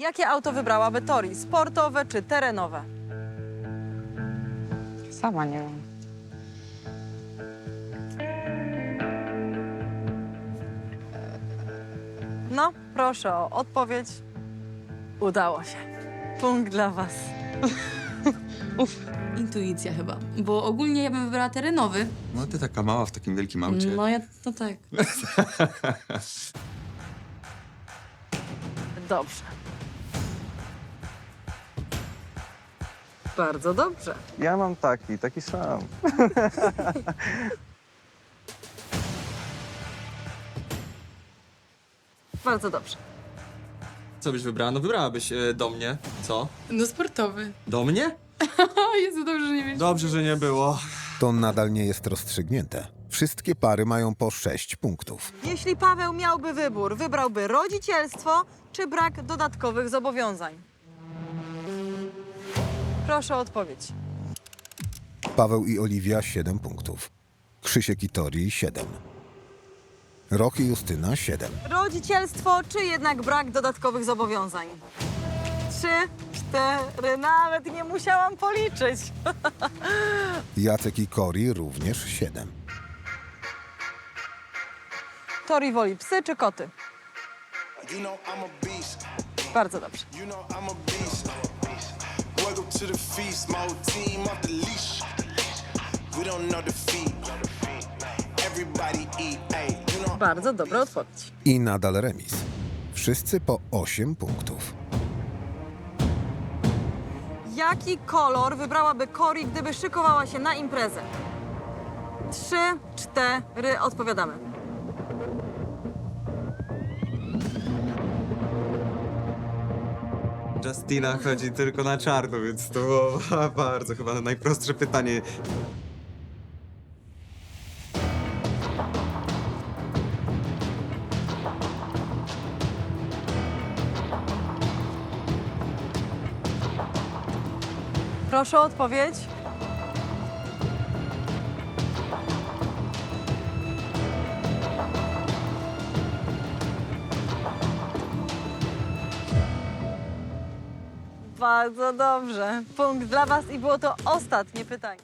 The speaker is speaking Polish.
Jakie auto wybrałaby Tori? Sportowe czy terenowe? Sama nie wiem. No, proszę o odpowiedź. Udało się. Punkt dla was. Intuicja chyba, bo ogólnie ja bym wybrała terenowy. No ty taka mała w takim wielkim aucie. No ja to tak. Dobrze. Bardzo dobrze. Ja mam taki, taki sam. Bardzo dobrze. Co byś wybrała? No wybrałabyś e, do mnie. Co? No sportowy. Do mnie? O Jezu, dobrze, że nie wiesz. Dobrze, że nie było. To nadal nie jest rozstrzygnięte. Wszystkie pary mają po 6 punktów. Jeśli Paweł miałby wybór, wybrałby rodzicielstwo czy brak dodatkowych zobowiązań? Proszę o odpowiedź. Paweł i Oliwia 7 punktów. Krzysiek i Tori 7. Rok i Justyna 7. Rodzicielstwo czy jednak brak dodatkowych zobowiązań? Trzy, cztery, nawet nie musiałam policzyć. Jacek i Kori również 7. Tori woli psy czy koty? You know I'm a beast. Bardzo dobrze. You know I'm a beast. Welcome to the feast. My whole team off the leash. We don't know defeat. Everybody eat. Hey, you know Bardzo dobra odpowiedź. I nadal remis. Wszyscy po 8 punktów. Jaki kolor wybrałaby Cori, gdyby szykowała się na imprezę? Trzy, cztery, odpowiadamy. Justina chodzi tylko na czarno, więc to było bardzo chyba najprostsze pytanie. Proszę o odpowiedź. Bardzo dobrze. Punkt dla Was i było to ostatnie pytanie.